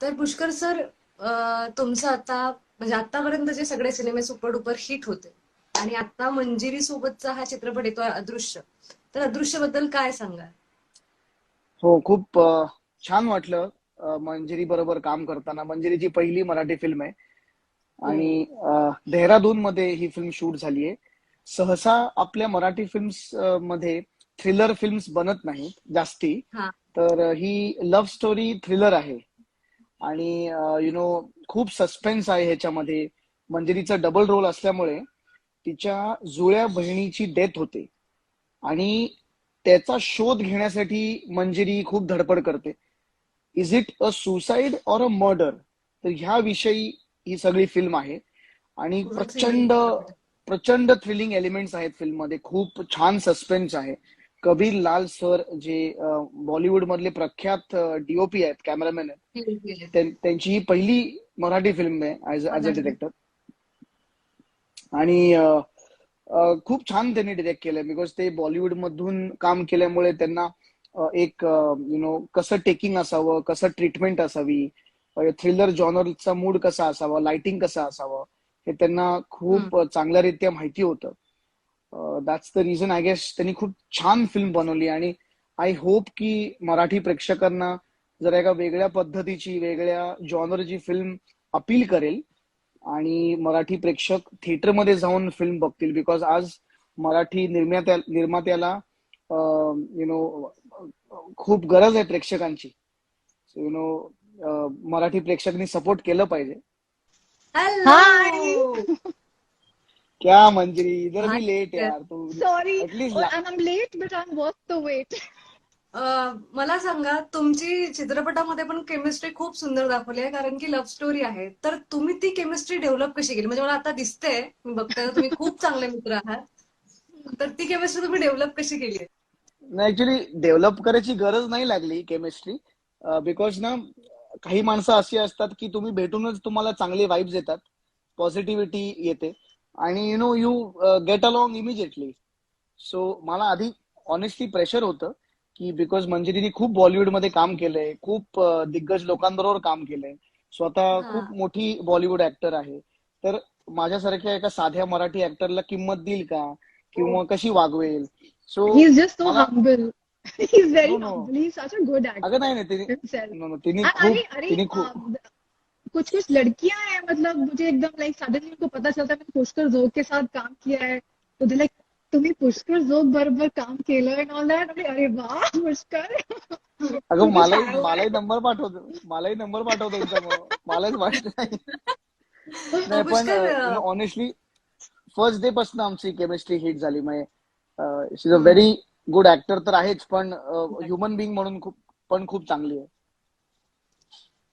तर पुष्कर सर तुमचं आता म्हणजे आतापर्यंतचे सगळे सिनेमे सुपर डुपर हिट होते आणि आता मंजिरी सोबतचा हा चित्रपट येतोय अदृश्य. तर अदृश्यबद्दल काय सांगाल? हो खूप छान वाटलं मंजिरी बरोबर काम करताना. मंजिरीची पहिली मराठी फिल्म आहे. आणि देहरादून मध्ये ही फिल्म शूट झाली आहे. सहसा आपल्या मराठी फिल्म्समध्ये थ्रिलर फिल्म्स बनत नाहीत जास्ती. तर ही लव्ह स्टोरी थ्रिलर आहे. आणि यु नो खूप सस्पेन्स आहे ह्याच्यामध्ये. मंजिरीचा डबल रोल असल्यामुळे तिच्या जुळ्या बहिणीची डेथ होते. आणि त्याचा शोध घेण्यासाठी मंजिरी खूप धडपड करते. Is it a suicide or a murder तर ह्या विषयी ही सगळी फिल्म आहे. आणि प्रचंड प्रचंड थ्रिलिंग एलिमेंट्स आहेत फिल्ममध्ये खूप छान सस्पेन्स आहे. कबीर लाल सर जे बॉलिवूड मधले प्रख्यात डीओपी आहेत कॅमेरामॅन आहेत त्यां- त्यांची ही पहिली मराठी फिल्म आहे ऍज अ डिरेक्टर आणि खूप छान त्यांनी डिरेक्ट केलंय बिकॉज ते बॉलिवूड मधून काम केल्यामुळे त्यांना एक यु नो कसं टेकिंग असावं कसं ट्रीटमेंट असावी थ्रिलर जॉनरचा मूड कसा असावा लाइटिंग कसं असावं हे त्यांना खूप चांगल्यारीत्या माहिती होतं. That's the reason I guess त्यांनी खूप छान फिल्म बनवली आणि आय होप की मराठी प्रेक्षकांना जर एका वेगळ्या पद्धतीची वेगळ्या जॉनरची फिल्म अपील करेल आणि मराठी प्रेक्षक थिएटरमध्ये जाऊन फिल्म बघतील. बिकॉज आज मराठी निर्मात्या निर्मात्याला यु नो खूप गरज आहे प्रेक्षकांची. यु नो मराठी प्रेक्षकांनी सपोर्ट केलं पाहिजे. हॅलो क्या मंजिरी इधर भी लेट यार तू late, but I'm worth the wait. अं, मला सांगा तुमची चित्रपटामध्ये पण केमिस्ट्री खूप सुंदर दाखवली आहे कारण की लव्ह स्टोरी आहे. तर तुम्ही ती केमिस्ट्री डेव्हलप कशी केली? म्हणजे मला आता दिसतंय मी बघताय तुम्ही खूप चांगले मित्र आहात. तर ती केमिस्ट्री तुम्ही डेव्हलप कशी केली? आहे नाही ऍक्च्युली डेव्हलप करायची गरज नाही लागली केमिस्ट्री बिकॉज ना काही माणसं अशी असतात की तुम्ही भेटूनच तुम्हाला चांगले वाईब्स येतात पॉझिटिव्हिटी येते. आणि you know you get along immediately so मला आधी ऑनेस्टली प्रेशर होतं की बिकॉज मंजिरीने खूप बॉलिवूडमध्ये काम केलंय खूप अ, दिग्गज लोकांबरोबर काम केलंय. स्वतः. खूप मोठी बॉलिवूड ऍक्टर आहे. तर माझ्यासारख्या एका साध्या मराठी ऍक्टरला किंमत देईल का? किंवा कशी वागवेल? सो actor अगं नाही तिने खूप तिने खूप कुछ कुछ लड़कियां हैं मतलब मुझे एकदम लाइक सडनली उनको पता चलता है मैंने पुष्कर जोग के साथ काम किया है। तो दे लाइक तुम्ही पुष्कर जोग बरोबर काम केलं अँड ऑल दॅट अरे वा पुष्कर! अगं मलाही मलाही नंबर पाठवतो मलाही नंबर पाठवतो त्यांच्यामुळं मलाच वाटत नाही। नाही पण ऑनेस्टली फर्स्ट डे पासून आमची केमिस्ट्री हिट झाली. म्हणजे she is a very good actor तर आहेच पण ह्युमन बिंग म्हणून खूप पण खूप चांगली आहे.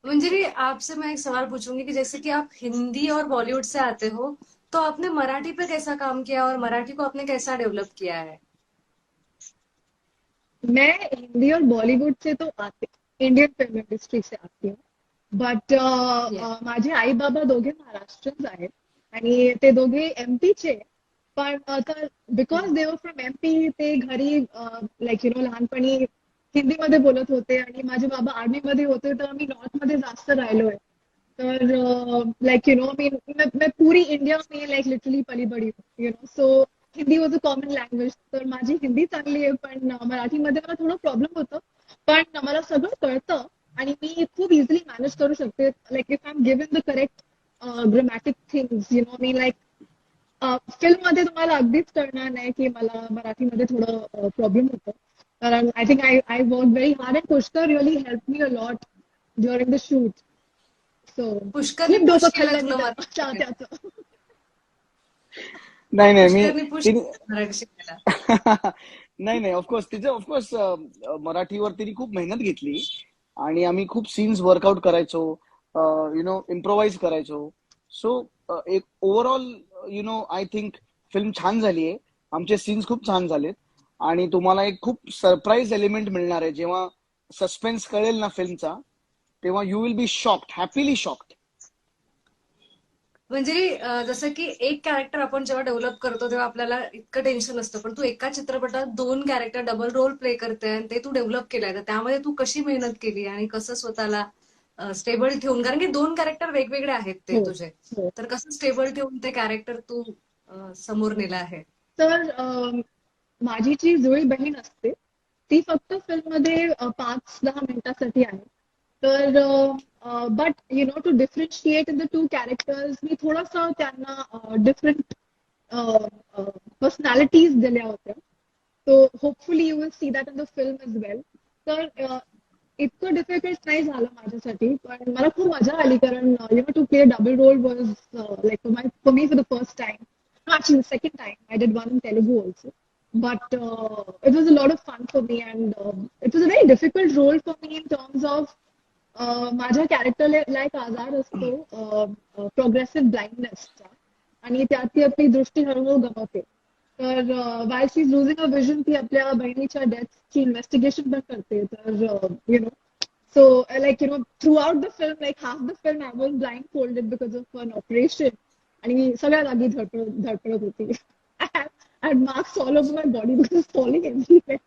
मंजरी आपसे मैं एक सवाल पूछूँगी कि जैसे कि आप हिंदी और बॉलीवुड से आते हो तो आपने मराठी पे कैसा काम किया और मराठी को आपने कैसा डेवलप किया है? मैं हिंदी और बॉलीवुड से तो आते इंडियन फ़िल्म इंडस्ट्री से आती हूँ। But Yeah. माझे आई बाबा दोघे महाराष्ट्रच आहेत आणि ते दोघे एमपीचे पण आता because they were from MP ते घरी लाईक यु नो लहानपणी हिंदीमध्ये बोलत होते आणि माझे बाबा आर्मी मध्ये होते तर मी नॉर्थमध्ये जास्त राहिलोय. तर लाईक यु नो मी मैं पूरी इंडिया मी लाईक लिटरली पली बडी you know so Hindi was a common language तर माझी हिंदी चांगली आहे पण मराठीमध्ये मला थोडं प्रॉब्लेम होतं. पण मला सगळं कळतं आणि मी खूप इझिली मॅनेज करू शकते. Like if I am given the correct grammatic things you know me like फिल्ममध्ये तुम्हाला अगदीच कळणार नाही की मला मराठीमध्ये थोडं प्रॉब्लेम होतं. कारण I think I I work very hard and Pushkar really help me a lot during the shoot so पुष्करने खूप डोकं push केलं खाल्लं तुला मी मराठी त्या- शिकायला. त्याचं नाही नाही मी नाही नाही ऑफकोर्स तिचं ऑफकोर्स मराठीवर तिने खूप मेहनत घेतली आणि आम्ही खूप सीन्स वर्कआउट करायचो यु नो इम्प्रोव्हाइज करायचो. सो एक overall you know I think film छान झाली आहे आमचे सीन्स खूप छान झालेत. आणि तुम्हाला एक खूप सरप्राईज एलिमेंट मिळणार आहे. जेव्हा सस्पेन्स कळेल ना फिल्मचा तेव्हा you will be shocked happily shocked म्हणजे जसं की एक कॅरेक्टर आपण जेव्हा डेव्हलप करतो तेव्हा आपल्याला इतकं टेन्शन नसतं पण तू एका चित्रपटात दोन कॅरेक्टर डबल रोल प्ले करते आणि ते तू डेव्हलप केलाय. तर त्यामध्ये तू कशी मेहनत केली आणि कसं स्वतःला स्टेबल ठेवून? कारण की दोन कॅरेक्टर वेगवेगळे आहेत ते हो, तुझे. हो. तर कसं स्टेबल ठेवून ते कॅरेक्टर तू समोर नेलं आहे? तर माझी जी जुळी बहीण असते ती फक्त फिल्ममध्ये मध्ये पाच दहा मिनिटासाठी आहे. तर but you know to differentiate in the two characters मी थोडंसं त्यांना डिफरंट पर्सनॅलिटीज दिल्या होत्या. So hopefully you will see that in the film is well तर इतकं डिफिकल्ट नाही झालं माझ्यासाठी पण मला खूप मजा आली कारण you know to play double role was like my for me for the first time second time I did one in Telugu also. But uh, it was a lot of fun for me, and um it was a very difficult role for me in terms of uh, माझ्या character like आजार असतो progressive ब्लाइंडनेसचा आणि त्यात ती आपली दृष्टी हळूहळू गमावते तर why she is losing a vision ती आपल्या बहिणीच्या डेथची इन्व्हेस्टिगेशन पण करते तर you know so like you know throughout the film like half the film I was blindfolded because of an operation आणि मी सगळ्या जागी धडपडत धडपडत होती and marks all over my body because it's falling everywhere.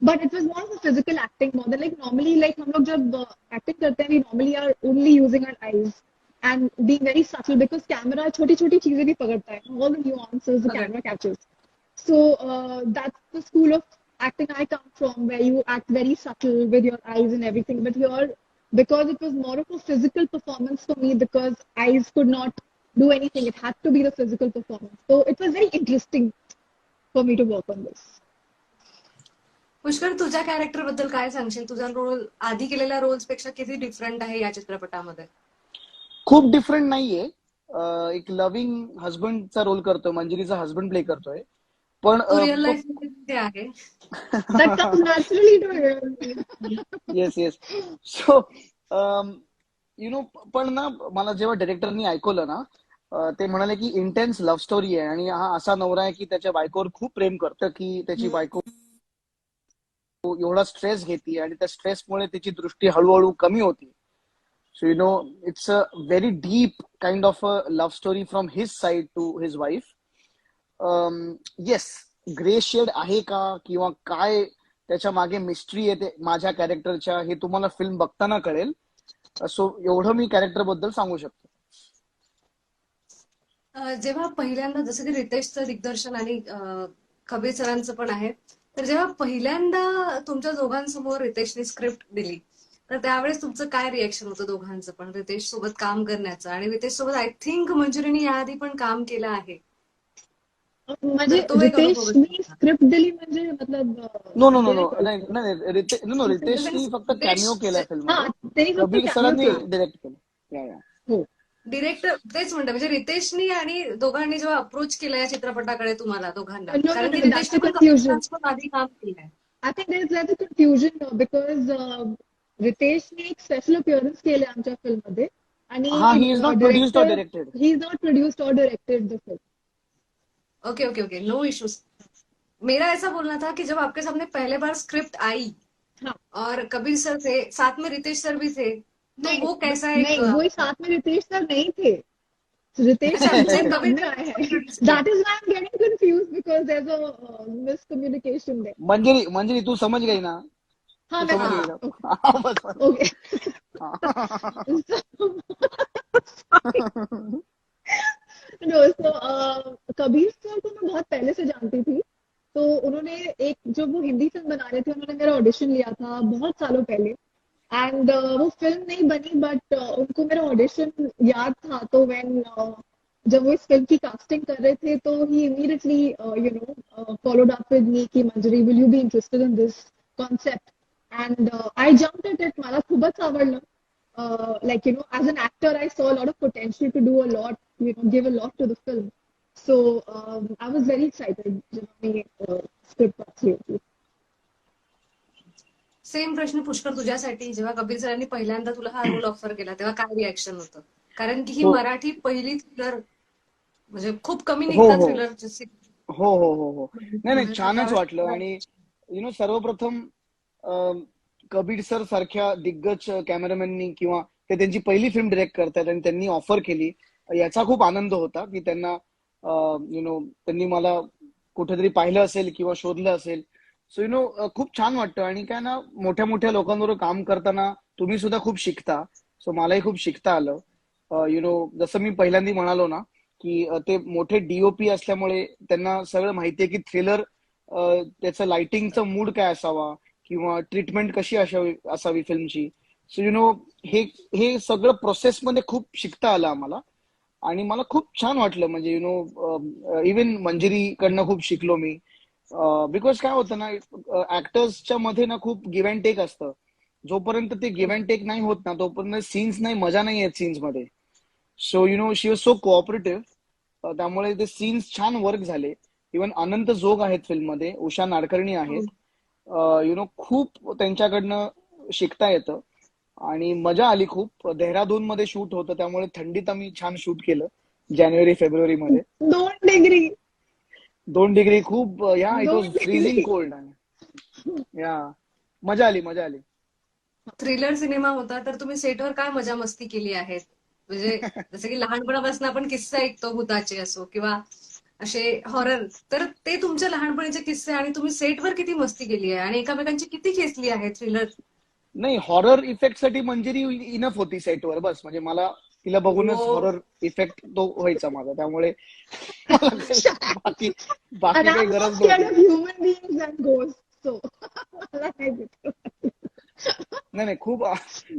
But it was more of a physical acting more than like normally like हम लोग जब uh, acting करते हैं we normally are only using our eyes and being very subtle because camera छोटी छोटी चीजें भी पकड़ता है all the nuances the Okay. camera catches. So uh, that's the school of acting I come from where you act very subtle with your eyes and everything but here because it was more of a physical performance for me because eyes could not do anything. It had to be the physical performance. So it was very interesting for me to work on this. Pushkar तुझ्या कॅरेक्टरबद्दल काय सांगशील तुझा role आधी केलेल्या रोल्सपेक्षा किती different आहे या चित्रपटामध्ये खूप डिफरंट नाहीये एक लव्हिंग हजबंडचा रोल करतोय मंजिरीचा हजबंड प्ले करतोय पण रिअल लाईफमध्ये ते आहे. Yes yes so you know पण ना मला जेव्हा डिरेक्टरनी ऐकवलं ना ते म्हणाले की इंटेन्स लव्ह स्टोरी आहे आणि हा असा नवरा आहे की त्याच्या बायकोवर खूप प्रेम करतो की त्याची बायको एवढा स्ट्रेस घेते आणि त्या स्ट्रेसमुळे त्याची दृष्टी हळूहळू कमी होती. So you know it's a very deep kind of a love story from his side to his wife yes grey shade आहे का किंवा काय त्याच्यामागे मिस्ट्री आहे ते माझ्या कॅरेक्टरच्या हे तुम्हाला फिल्म बघताना कळेल. सो एवढं मी कॅरेक्टरबद्दल सांगू शकतो. जेव्हा पहिल्यांदा जसं की रितेशचं दिग्दर्शन आणि कबीर सरांचं पण आहे तर जेव्हा पहिल्यांदा तुमच्या दोघांसमोर रितेशने स्क्रिप्ट दिली तर त्यावेळेस तुमचं काय रिएक्शन होतं दोघांचं पण? रितेश सोबत काम करण्याचं आणि रितेश सोबत आय थिंक मंजुरीने याआधी पण काम केलं आहे. म्हणजे स्क्रिप्ट दिली म्हणजे मतलब नो नो नो नाही नाही रिते- नो नो रितेशनी फक्त कॅमिओ केलाय फिल्म त्यांनी फक्त कबीर सरांनी केला. डिरेक्ट केलं. डिरेक्टर तेच म्हणते म्हणजे रितेशनी आणि दोघांनी जेव्हा अप्रोच केलं या चित्रपटाकडे तुम्हाला दोघांना? कारण की रितेशने आधी काम केलंय. a confusion uh, रितेशने एक स्पेशल अपिअरन्स केले आमच्या फिल्ममध्ये आणि हा ही इज नॉट प्रोड्युस्ड और directed he is not produced और directed the film okay okay okay no issues मेरा ऐसा बोलना था कि जब आपके सामने पहले बार स्क्रिप्ट आई हाँ। और कबीर सर थे साथ में रितेश सर भी थे तो नहीं, वो कैसा नहीं एक वही साथ में रितेश सर नहीं थे। रितेश सर अच्छा, हमसे कबीर सामने आए हैं। Sir- that is why I am getting confused because there is a miscommunication there Manjiri Manjiri तू समझ गई ना? हाँ तू मैं समझ हाँ। गई ना? हाँ, बस बस। ओके हाँ. नो सो कबीर सर को मैं बहुत पहले से जानती थी। तो उन्होंने एक जो वो हिंदी फिल्म बना रहे थे उन्होंने मेरा ऑडिशन लिया था बहुत सालों पहले। एंड वो फिल्म नहीं बनी बट उनको मेरा ऑडिशन याद था तो व्हेन जब वो इस फिल्म की कास्टिंग कर रहे थे तो he immediately you know followed up with me की Manjari will you be interested in this concept and I jump at it मला खूपच आवडलं uh, you know know as an I saw lot of potential to do a lot you know you a lot to the film so I was very i जेव्हा मी script वाचली होती same प्रश्न पुष्कर तुझ्यासाठी. जेव्हा कबीर सरांनी पहिल्यांदा तुला हा रोल ऑफर केला तेव्हा काय रिॲक्शन होतं? कारण की ही हो. मराठी पहिली थ्रिलर म्हणजे खूप कमी हो, निघतात हो. थ्रिलर हो हो हो हो. नाही नाही छानच वाटलं. आणि यु नो सर्वप्रथम कबीर सर सारख्या दिग्गज कॅमेरामॅननी किंवा ते त्यांची पहिली फिल्म डिरेक्ट करतात आणि त्यांनी ऑफर केली. याचा खूप आनंद होता की त्यांना यु नो त्यांनी मला कुठेतरी पाहिलं असेल किंवा शोधलं असेल. सो यु नो खूप छान वाटतं. आणि काय ना मोठ्या मोठ्या लोकांबरोबर काम करताना तुम्ही सुद्धा खूप शिकता. सो मलाही खूप शिकता आलं. यु नो जसं मी पहिल्यांदा म्हणालो ना की ते मोठे डीओपी असल्यामुळे त्यांना सगळं माहितीये की थ्रिलर त्याचं लाइटिंगचा मूड काय असावा किंवा ट्रीटमेंट कशी असावी असावी फिल्मची सो यु नो हे हे सगळं प्रोसेसमध्ये खूप शिकता आलं आम्हाला. आणि मला खूप छान वाटलं. म्हणजे यु नो इवन मंजिरीकडनं खूप शिकलो मी. बिकॉज काय होतं ना ऍक्टर्सच्या मध्ये ना खूप गिव्ह अँड टेक असतं. जोपर्यंत ते गिव्ह अँड टेक नाही होत ना तोपर्यंत सीन्स नाही मजा नाही येत सीन्समध्ये. So you know she was so cooperative त्यामुळे ते सीन्स छान वर्क झाले. इवन अनंत जोग आहेत फिल्ममध्ये उषा नाडकर्णी आहेत. यु नो खूप त्यांच्याकडनं शिकता येतं. आणि मजा आली खूप. देहरादून मध्ये शूट होतं त्यामुळे थंडीत आम्ही छान शूट केलं जानेवारी फेब्रुवारी मध्ये दोन डिग्री दोन डिग्री खूप yeah it was. Freezing cold yeah. मजा आली मजा आली. थ्रिलर सिनेमा होता तर तुम्ही सेटवर काय मजा मस्ती केली आहे म्हणजे जसं की लहानपणापासून आपण किस्से ऐकतो भूताचे असो किंवा असे हॉरर तर ते तुमच्या लहानपणीचे किस्से आणि तुम्ही सेटवर किती मस्ती केली आहे? आणि एकामेकांची किती खेचली आहे थ्रिलर नाही हॉरर इफेक्टसाठी मंजिरी इनफ होती सेटवर बस. म्हणजे मला तिला बघूनच हो. हॉरर इफेक्ट तो व्हायचा माझा. त्यामुळे बाकी बाकी काही गरज नव्हती. नाही. नाही खूप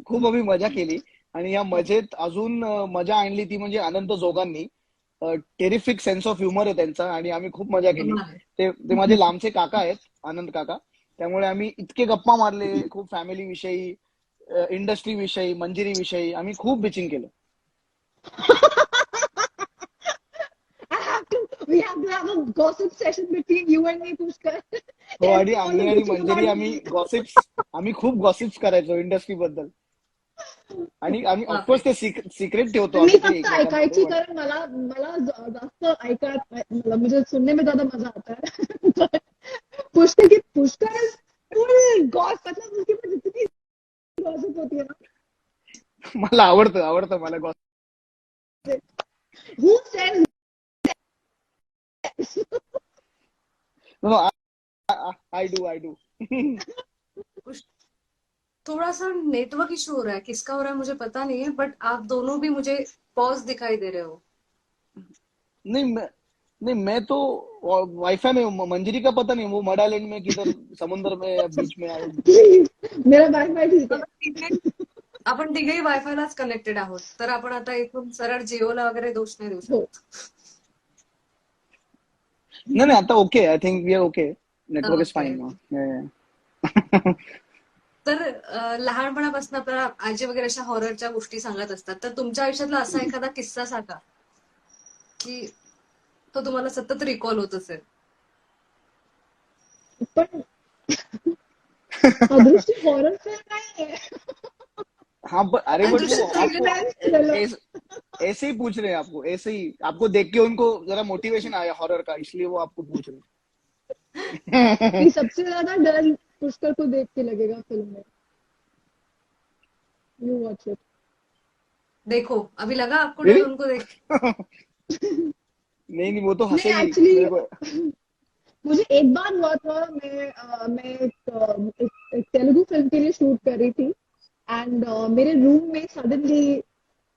खूप आम्ही मजा केली. आणि या मजेत अजून मजा आणली ती म्हणजे अनंत जोगांनी. टेरिफिक सेन्स ऑफ ह्युमर आहे त्यांचा आणि आम्ही खूप मजा केली. ते ते माझे लांबचे काका आहेत आनंद काका. त्यामुळे आम्ही इतके गप्पा मारले खूप फॅमिली विषयी इंडस्ट्री विषयी मंजिरी विषयी आम्ही खूप बिचिंग केलं. I have to, we have to have a gossip session between you and me, Pushkar. हो आणि आम्ही आणि मंजिरी आम्ही. गॉसिप्स आम्ही खूप गॉसिप्स करायचो इंडस्ट्री बद्दल आणि आम्ही ऑफकोर्स ते सिक्रेट ठेवतो मी फक्त ऐकायची. कारण मला मला जास्त ऐका मला मुझे सुनने में ज्यादा मजा आता है पुष्कर की पुष्कर फुल गॉस मतलब उसके पास जितनी गॉसिप होती है ना मला आवडतं आवडतं मला who says No, no, I, I, I do, I do. थोड़ा सा नेटवर्क इशू हो रहा है किसका हो रहा है मुझे पता नहीं है बट आप दोनों भी मुझे पॉज दिखाई दे रहे हो। नहीं मैं नहीं मैं तो वाईफाई में हूँ मंजरी का पता नहीं वो मडालैंड में किधर समुद्र में या बीच में आए मेरा वाईफाई ठीक है। आपण तिघे- आपण तिघेही वायफायलाच कनेक्टेड आहोत. तर आपण आता इथून सरळ जिओला वगैरे दोष नाही देऊ हो. शकत नहीं नहीं आता okay I think we are okay network is. Fine तर लहानपणापासून आपल्याला आजी वगैरे अशा हॉररच्या गोष्टी सांगत असतात. तर तुमच्या आयुष्यातला असा एखादा किस्सा सांगा की तो तुम्हाला सतत रिकॉल होत असेल. पण अदृष्टी हॉरर फिल्म नाही है but अरे बट आपको ऐसे ऐसे ही पूछ रहे हैं आपको ऐसे ही आपको देख के उनको जरा मोटिवेशन आया हॉरर का इसलिए वो आपको पूछ रहे हैं। सबसे ज़्यादा डर पुष्कर को देख के लगेगा फ़िल्म में। यू वॉच इट देखो अभी लगा आपको डर उनको देख नहीं नहीं वो तो नहीं हंसेगी एक्चुअली मुझे एक बार हुआ था मैं अ, मैं एक, एक, एक तेलुगु फ़िल्म के लिए शूट कर रही थी। एंड मेरे रूम में सडनली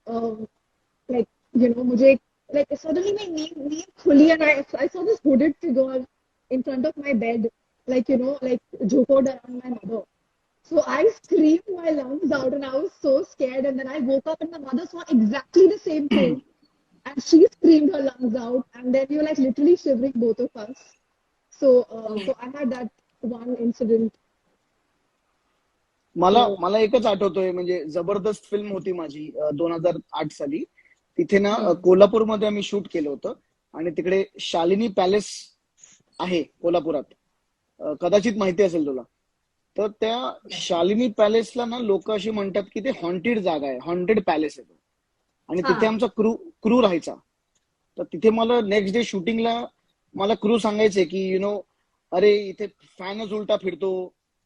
लाइक यू नो मुझे लाइक सडनली my नींद नींद खुली and I I saw this hooded figure in front of my bed like you know like joked around my mother so I screamed my lungs out and I was so scared and then I woke up and my mother saw exactly the same thing and she screamed her lungs out and then we were like literally shivering both of us so uh, so I had that one incident मला हो. मला एकच आठवतोय म्हणजे जबरदस्त film होती माझी दोन हजार आठ साली तिथे ना. कोल्हापूरमध्ये आम्ही शूट केलं होतं आणि तिकडे शालिनी पॅलेस आहे कोल्हापुरात कदाचित माहिती असेल तुला तर त्या शालिनी पॅलेसला ना लोक अशी म्हणतात की ते हॉन्टेड जागा आहे हॉन्टेड पॅलेस आहे तो आणि. तिथे आमचा क्रू क्रू राहायचा तर तिथे मला नेक्स्ट डे शूटिंगला मला क्रू सांगायचे की यु नो अरे इथे फॅनच उलटा फिरतो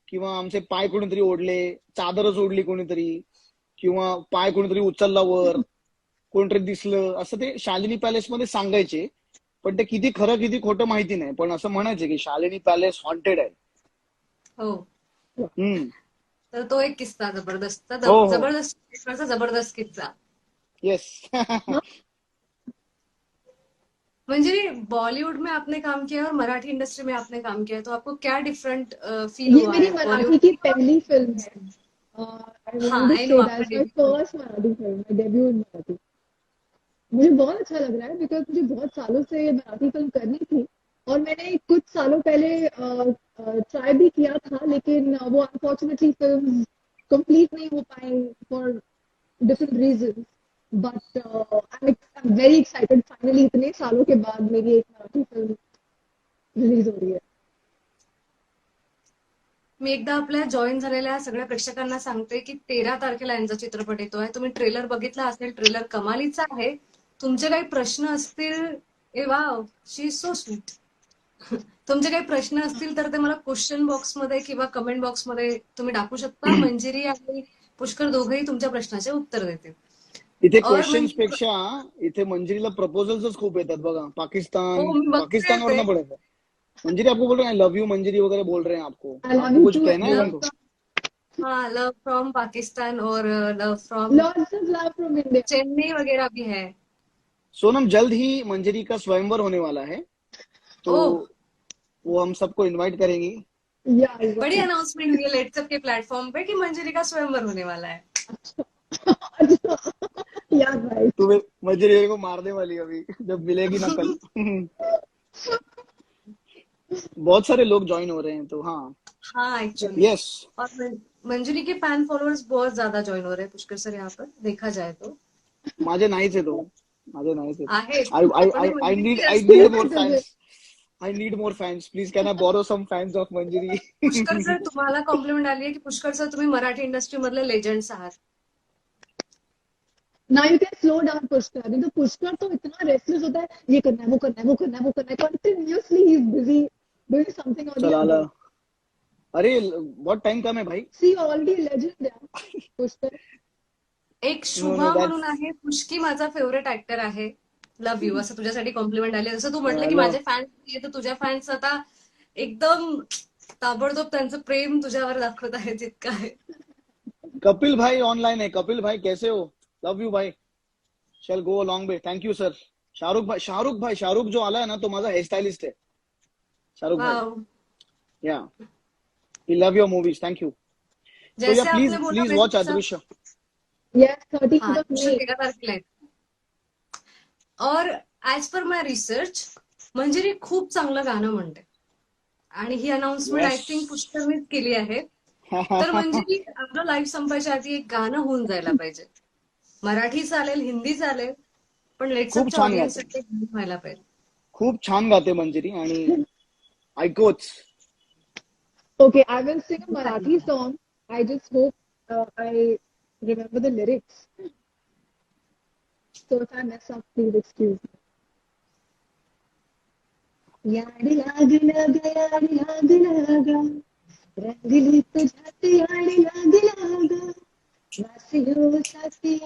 किंवा आमचे पाय कोणीतरी ओढले चादरच ओढली कोणीतरी किंवा पाय कोणीतरी उचलला वर कोणतरी दिसलं असं ते शालिनी पॅलेस मध्ये सांगायचे. पण ते किती खरं किती खोटं माहिती नाही. पण असं म्हणायचे की शालिनी पॅलेस हॉन्टेड आहे. हो. हम्म. तर तो एक किस्सा जबरदस्त हो, हो. जबरदस्त जबरदस्त किस्सा. यस म्हणजे बॉलीवुड में आपने काम किया और मराठी इंडस्ट्री में आपने काम किया तो आपको क्या डिफरेंट फील ये हुआ मेरी मराठी की पहली फ़िल्म है। आई हाँ. First Marathi film debut in Marathi. मुझे बहुत अच्छा लग रहा है बिकॉज़ मुझे बहुत सालों से मराठी फ़िल्म करनी थी और मैंने कुछ सालों पहले ट्राई भी किया था लेकिन वो अनफॉर्चुनेटली फ़िल्म कंप्लीट नहीं हो पाई for different reasons but I am very excited finally इतने सालों के बाद मेरी एक मराठी फिल्म रिलीज हो रही है। मी एकदा आपल्या जॉईन झालेल्या सगळ्या प्रेक्षकांना सांगते की तेरा तारखेला यांचा चित्रपट येतोय. तुम्ही ट्रेलर बघितला असेल ट्रेलर कमालीचा आहे. तुमचे काही प्रश्न असतील ए वा शी सो स्वीट तुमचे काही प्रश्न असतील तर ते मला क्वेश्चन बॉक्समध्ये किंवा कमेंट बॉक्समध्ये तुम्ही टाकू शकता. मंजिरी आणि पुष्कर दोघेही तुमच्या प्रश्नाचे उत्तर देतील. इथे क्वेश्चन पेक्षा इथे मंजिरीला प्रपोजल्सच खूप येतात बघा. पाकिस्तान पाकिस्तानवरनं ते. पडत मंजिरी आपको बोल रहे हैं लव यू मंजिरी वगैरह बोल रहे हैं आपको. कुछ कहना है उनको हाँ लव फ्रॉम पाकिस्तान और love from love from India Chennai वगैरह भी है। सोनम जल्द ही मंजरी का स्वयंवर होने वाला है। तो। वो हम सबको इनवाइट करेंगी। बड़ी अनाउंसमेंट हुई है लेट्सअप के प्लेटफॉर्म पे कि मंजरी का स्वयंवर होने वाला है। तो मेरे को मारने वाली अभी जब मिलेगी ना कल। बहुत सारे लोग ज्वाइन हो रहे हैं तो हाँ। हाँ एक्चुअली यस और मंजरी के फ़ैन फॉलोअर्स बहुत ज़्यादा ज्वाइन हो रहे हैं पुष्कर सर यहाँ पर देखा जाए तो। माझे नाहीच आहे तो। माझे नाहीच आहे। आहेत I I I पण I मंजरी need के I असतील. need more fans. I need more fans. Please can I borrow some fans of Manjari? Pushkar sir तुम्हाला कॉम्प्लिमेंट आली आहे की पुष्कर सर तुम्ही मराठी इंडस्ट्री मधले लेजंड्स आहात. Now you can slow down Pushkar. नहीं तो पुष्कर तो इतना रेस्टलेस होता है ये करना है वो करना है वो करना है वो करना है. Continuously he is busy doing something और. अरे बहुत टाइम कम है भाई. सी ऑलरेडी लेजेंड है पुष्कर. एक शुभा म्हणून आहे पुष्की माझा फेवरेट ऍक्टर आहे. लव्ह यू असं तुझ्यासाठी कॉम्प्लिमेंट आले. जसं तू म्हटलं की. माझे फॅन्स तर तुझ्या फॅन्स आता एकदम ताबडतोब त्यांचं प्रेम तुझ्यावर दाखवत आहे जितकं आहे. कपिल भाई ऑनलाइन है कपिल भाई कैसे हो? लव यू भाई चल go long way thank you sir Shahrukh भाई शाहरुख भाई शाहरुख जो आला है ना तो माझा हेयर स्टाइलिस्ट है शाहरुख भाई yeah he love your movies thank you please please watch Adrushya yes 13th of Pushkar May तेरह तारखेला आहे. और as per my research Manjiri खूप चांगलं गाणं म्हणते. आणि ही अनाउन्समेंट आय. थिंक पुष्करनीच केली आहे. तर मंजिरी आपलं लाईव्ह संपायच्या आधी एक गाणं होऊन जायला पाहिजे. मराठी चालेल हिंदी चालेल पण खूप छान व्हायला पाहिजे खूप छान गाते मंजिरी आणि ऐकोच Okay, I will sing a Marathi song. I just hope uh, I remember the lyrics. So if I mess up, please excuse me. याड लागला ग याड लागला ग रंगली तुझ्यात याड लागला ग सती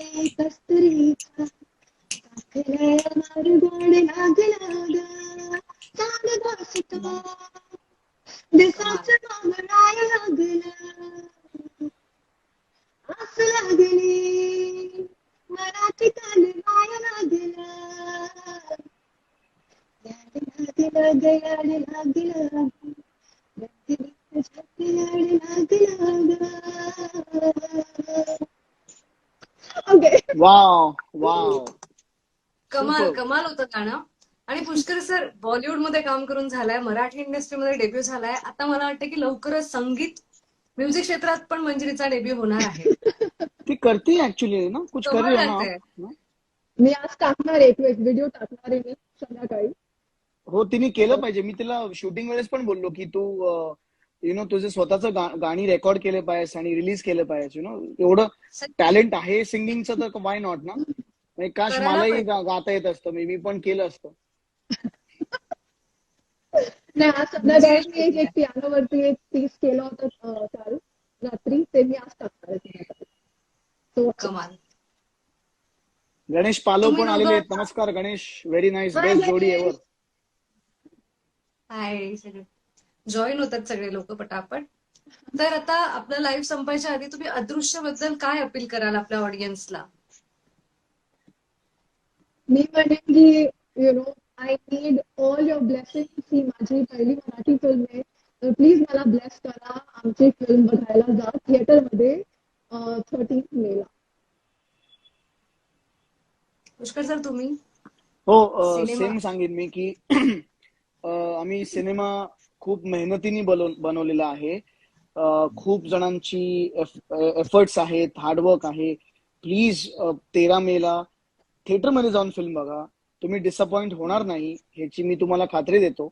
होतं गाणं. आणि पुष्कर सर बॉलिवूडमध्ये काम करून झालाय मराठी इंडस्ट्रीमध्ये डेब्यू झालाय. आता मला वाटतं की लवकरच संगीत म्युझिक क्षेत्रात पण मंजिरीचा डेब्यू होणार आहे. ती करते ऍक्च्युली ना कुछ कर रही कमाल हो मी आज टाकणार एक व्हिडिओ टाकणार आहे मी संध्याकाळी. हो तिने केलं पाहिजे. मी तिला शूटिंग वेळेस पण बोललो की तू यु नो तुझे स्वतःच गाणी रेकॉर्ड केले पाहिजे आणि रिलीज केले पाहिजे यु नो एवढं टॅलेंट आहे सिंगिंगचं तर वाय नॉट ना म्हणजे काश मलाही गाता येत असतं मी मी पण केलं असतं. नाही आज संध्याकाळी मी एक एक पियानो वरती एक पीस केलं होतं अं, काल रात्री ते मी आज टाकणार So, कमाल. गणेश पालव पण आलेले आहेत. नमस्कार गणेश. व्हेरी नाईस बेस्ट जोडी. एव्हर हाय सगळे. जॉईन होतात सगळे लोक पटापट. तर आता आपलं लाईव्ह संपायच्या आधी तुम्ही अदृश्यबद्दल काय अपील कराल आपल्या ऑडियन्सला मी म्हणेन की you know I need all your blessing ही माझी पहिली मराठी फिल्म आहे. तर प्लीज मला ब्लेस करा. आमची फिल्म बघायला जा. थिएटरमध्ये थर्टीन मेला पुष्कर सर तुम्ही? हो सेम सांगेन मी की आम्ही सिनेमा खूप मेहनतीने बनव- बनवलेला आहे. खूप जणांची एफर्ट्स आहेत हार्डवर्क आहे. प्लीज तेरा मेला थिएटरमध्ये जाऊन फिल्म बघा. तुम्ही डिसअपॉइंट होणार नाही ह्याची मी तुम्हाला खात्री देतो.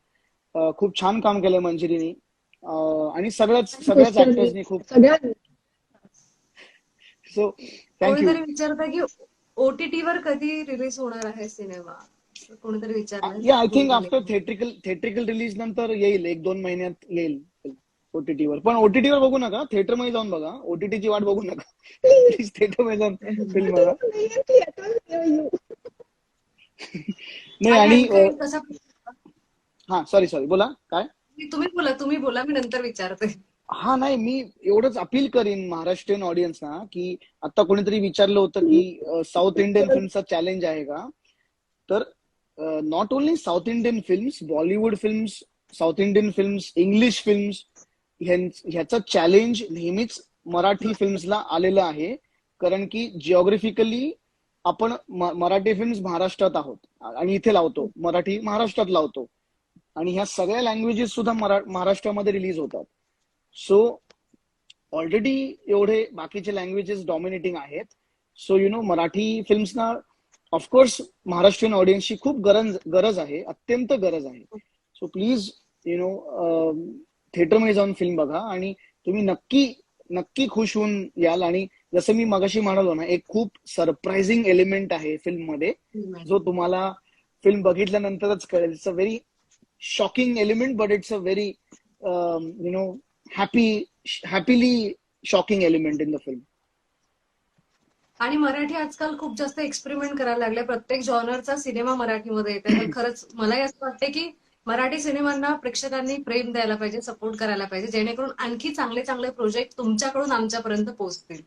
खूप छान काम केलंय मंजिरीनी. आणि सगळ्याच सगळ्याच ऍक्टर्सनी खूप सो थँक्यू कोणीतरी विचारतं की ओटीटी वर कधी रिलीज होणार आहे सिनेमा? कोणीतरी विचारलं yeah I think after theatrical theatrical release नंतर येईल. एक दोन महिन्यात येईल. OTT वर पण OTT वर बघू नका थिएटरमध्ये जाऊन बघा. ओटीटीची वाट बघू नका. थिएटरमध्ये जाऊन फिल्म बघा. नाही आणि हा सॉरी सॉरी बोला. काय? तुम्ही बोला तुम्ही बोला मी नंतर विचारते. हा नाही मी एवढंच अपील करीन महाराष्ट्रीयन ऑडियन्सना की आता कोणीतरी विचारलं होतं की साऊथ इंडियन फिल्मचा चॅलेंज आहे का? तर not only South Indian films Bollywood films South Indian films English films ह्याचं चॅलेंज नेहमीच मराठी फिल्म्सला आलेलं आहे. कारण की जिओग्राफिकली आपण मराठी फिल्म्स महाराष्ट्रात आहोत. आणि इथे लावतो. मराठी महाराष्ट्रात लावतो. आणि ह्या सगळ्या लँग्वेजेस सुद्धा महाराष्ट्रामध्ये रिलीज होतात. सो ऑलरेडी एवढे बाकीचे लँग्वेजेस डॉमिनेटिंग आहेत. सो यु नो मराठी फिल्म्सना ऑफकोर्स महाराष्ट्रीयन ऑडियन्सची खूप गरज गरज आहे. अत्यंत गरज आहे. सो प्लीज यु नो थिएटरमध्ये जाऊन फिल्म बघा आणि तुम्ही नक्की नक्की खुश होऊन याल. आणि जसं मी मगाशी म्हणालो ना एक खूप सरप्राइझिंग एलिमेंट आहे फिल्ममध्ये जो तुम्हाला फिल्म बघितल्यानंतरच कळेल. It's a very shocking element but it's a very you know happy happily shocking element in the film आणि मराठी आजकाल खूप जास्त एक्सपेरिमेंट करायला लागले प्रत्येक जॉनरचा सिनेमा मराठीमध्ये येते. तर खरंच मलाही असं वाटते की मराठी सिनेमांना प्रेक्षकांनी प्रेम द्यायला पाहिजे सपोर्ट करायला पाहिजे जेणेकरून आणखी चांगले चांगले प्रोजेक्ट तुमच्याकडून आमच्यापर्यंत पोहोचतील.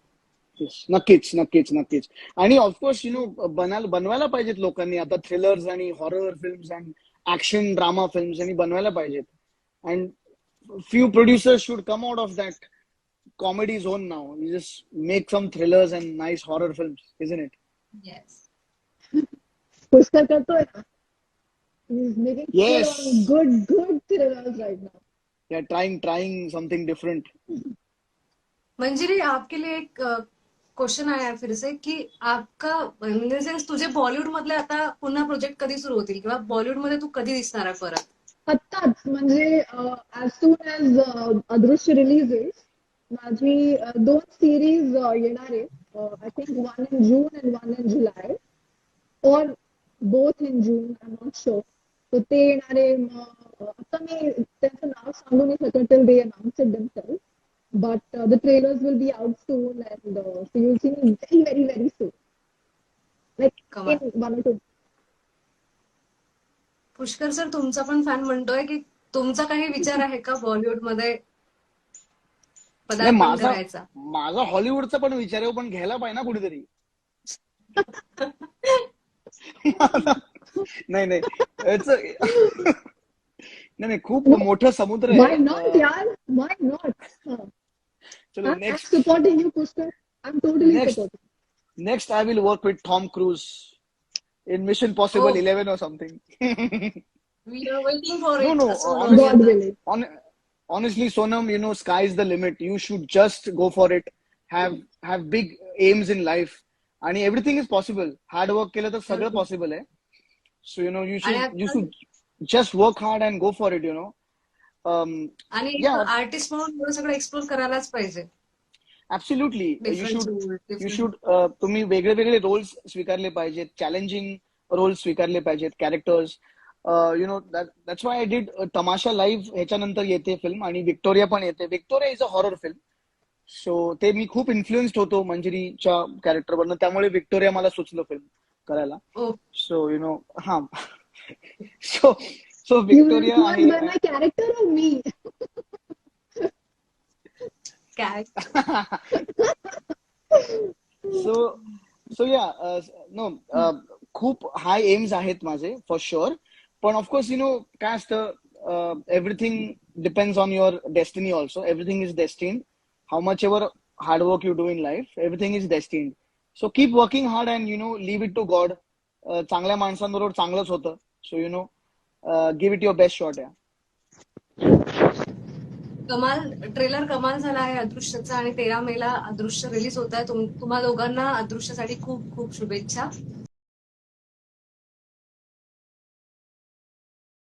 नक्कीच नक्कीच नक्कीच. आणि ऑफकोर्स यु नो बनायला बनवायला पाहिजेत लोकांनी. आता थ्रिलर्स आणि horror films and action drama films आणि बनवायला पाहिजेत. And few producers should come out of that comedy zone now you just make some thrillers and nice horror films is it yes Pushkar करतोय He's making Yes. good, good thrillers right now. Yeah trying trying something different Manjiri आपके लिए एक question आया फिर से की आपका म्हणजे sense तुझे बॉलिवूड मधले आता पुन्हा प्रोजेक्ट कधी सुरू होतील? किंवा बॉलिवूडमध्ये तू कधी दिसणार आहे परत? आत्ताच. म्हणजे as soon as Adrushya releases माझी दोन सिरीज येणार आहे I think one in June and one in July और both in June I am not sure तर ते येणार आता मी त्यांचं नाव सांगू नाही शकत till they announce it themselves but the trailers will be out soon and so you'll see me very very very soon like कमाल. In one two Pushkar sir तुमचा पण फॅन म्हणतोय की तुमचा काही विचार आहे का बॉलिवूडमध्ये पदार्पण करायचा? माझा हॉलिवूडचा पण विचार आहे हो, पण घ्यायला पाहिजे ना कुठेतरी. नाही नाही It's a- नाही नाही खूप मोठं समुद्र Why आहे not, uh, yaar? Why not? Huh. चलो I'm, I'm next supporting you, Pushkar. I'm totally Next. supporting. Next I will work with Tom Cruise in Mission Possible Oh. Eleven और something we are waiting for No, it no, God honestly- willing. On, honestly, Sonam, you know, sky is the limit. You should just go for it. Have have big aims in life, आणि everything is possible hard work केलं तर सगळं possible आहे so you know you should you should just work hard and go for it you know आणि. Artist म्हणून एवढं सगळं explore करायलाच पाहिजे. Absolutely you should you should तुम्ही वेगळे वेगळे रोल्स स्वीकारले पाहिजेत चॅलेंजिंग रोल्स स्वीकारले पाहिजेत characters you know that's why I did Tamasha Live ह्याच्यानंतर येते फिल्म आणि विक्टोरिया पण येते. Victoria is a horror film so ते मी खूप इन्फ्लुएन्स्ड होतो मंजिरीच्या कॅरेक्टरवरनं त्यामुळे विक्टोरिया मला सुचलं फिल्म करायला. सो यु नो हा so so You Victoria influenced by आहे my character or me? कॅश सो सो या नो खूप हाय एम्स आहेत माझे फॉर शुअर पण ऑफकोर्स यु नो काय असतं everything depends on your destiny also everything is destined how much ever hard work you do in life everything is destined so keep working hard and you know leave it to God चांगल्या माणसांबरोबर चांगलंच होतं. So you know give it your best shot yeah कमाल trailer कमाल झाला आहे अदृश्यचा आणि तेरा मेला अदृश्य रिलीज होत आहे. तुम्हा दोघांना अदृश्यसाठी खूप खूप शुभेच्छा.